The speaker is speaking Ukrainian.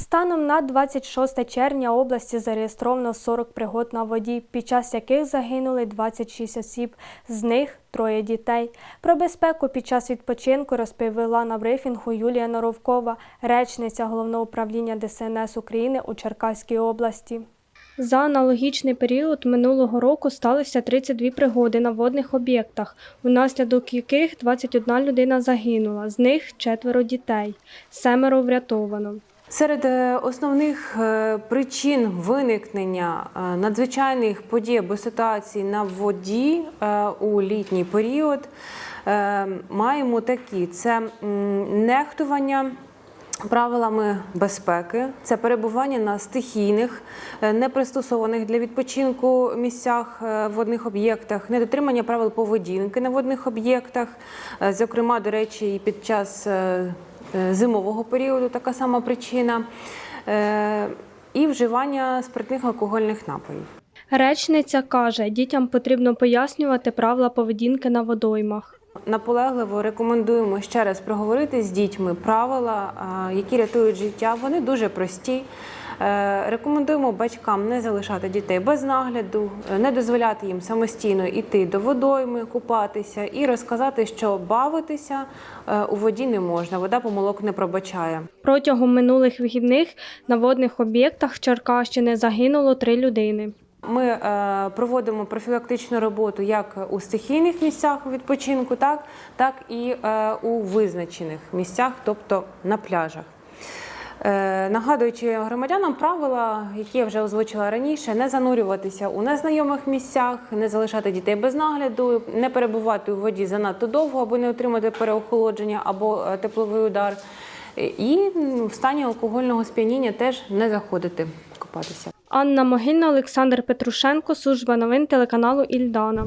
Станом на 26 червня області зареєстровано 40 пригод на воді, під час яких загинули 26 осіб, з них троє дітей. Про безпеку під час відпочинку розповіла на брифінгу Юлія Норовкова, речниця Головного управління ДСНС України у Черкаській області. За аналогічний період минулого року сталося 32 пригоди на водних об'єктах, внаслідок яких 21 людина загинула, з них четверо дітей, семеро врятовано. Серед е, основних е, причин виникнення е, надзвичайних подій або ситуацій на воді у літній період маємо такі: це нехтування. Правилами безпеки це перебування на стихійних, непристосованих для відпочинку місцях водних об'єктах, недотримання правил поведінки на водних об'єктах, зокрема, до речі, і під час зимового періоду така сама причина, е, і вживання спиртних алкогольних напоїв. Речниця каже, дітям потрібно пояснювати правила поведінки на водоймах. Наполегливо рекомендуємо ще раз проговорити з дітьми правила, які рятують життя. Вони дуже прості. Е, Рекомендуємо батькам не залишати дітей без нагляду, е, не дозволяти їм самостійно йти до водойми, купатися і розказати, що бавитися е, у воді не можна. Вода помилок не пробачає. Протягом минулих вихідних на водних об'єктах Черкащини загинуло три людини. Ми е, проводимо профілактичну роботу як у стихійних місцях відпочинку, так, так і е, у визначених місцях, тобто на пляжах. Е, нагадуючи громадянам правила, які я вже озвучила раніше, не занурюватися у незнайомих місцях, не залишати дітей без нагляду, не перебувати у воді занадто довго, аби не отримати переохолодження або тепловий удар. І в стані алкогольного сп'яніння теж не заходити купатися. Анна Могильна, Олександр Петрушенко, служба новин телеканалу Ільдана.